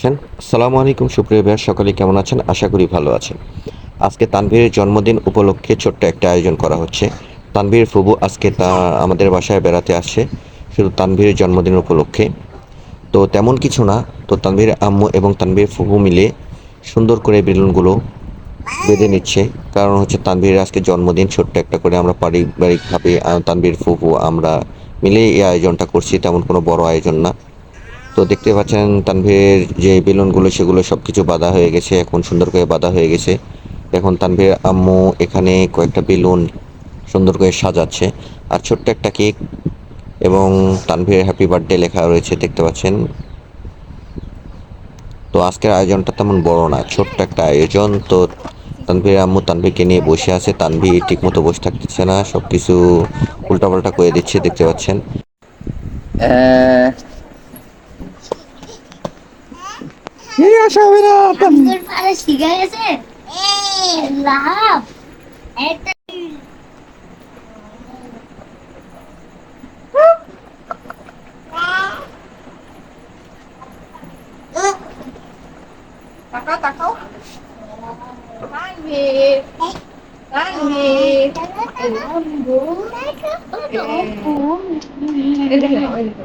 আছেন? আসসালামু আলাইকুম, সুপ্রিয় ভাইয়ার সকলে কেমন আছেন? আশা করি ভালো আছেন। আজকে তানভীরের জন্মদিন উপলক্ষে ছোট্ট একটা আয়োজন করা হচ্ছে। তানভীর ফুবু আজকে তা আমাদের বাসায় বেড়াতে আসছে, শুধু তানভীরের জন্মদিন উপলক্ষে। তো তেমন কিছু না, তো তানভীর আম্মু এবং তানভীর ফুবু মিলে সুন্দর করে বেলুনগুলো বেঁধে নিচ্ছে। কারণ হচ্ছে তানভীরের আজকে জন্মদিন, ছোট্ট একটা করে আমরা পারিবারিকভাবে তানভীর, ফুবু, আমরা মিলে এই আয়োজনটা করছি, তেমন কোনো বড় আয়োজন না। তো দেখতে পাচ্ছেন তানভীর যে বেলুনগুলো, সেগুলো সব কিছু বাঁধা হয়ে গেছে, এখন সুন্দর করে বাঁধা হয়ে গেছে। এখন তানভীর আম্মু এখানে কয়েকটা বেলুন সুন্দর করে সাজাচ্ছে। আর ছোট্ট একটা কেক এবং তানভীর হ্যাপি বার্থডে লেখা রয়েছে, দেখতে পাচ্ছেন। তো আজকের আয়োজনটা তেমন বড় না, ছোট্ট একটা আয়োজন। তো তানভীর আম্মু তানভীরকে নিয়ে বসে আছে। তানভীর ঠিক মতো বসে থাকতেছে না সব কিছু উল্টাপাল্টা করে দিচ্ছে, দেখতে পাচ্ছেন। এই আসা হবে না তোর পারে শিখে গেছে লাভ একটা তাকাও তাকাও তানভীর তানভীর নিয়ে দাও ওইটা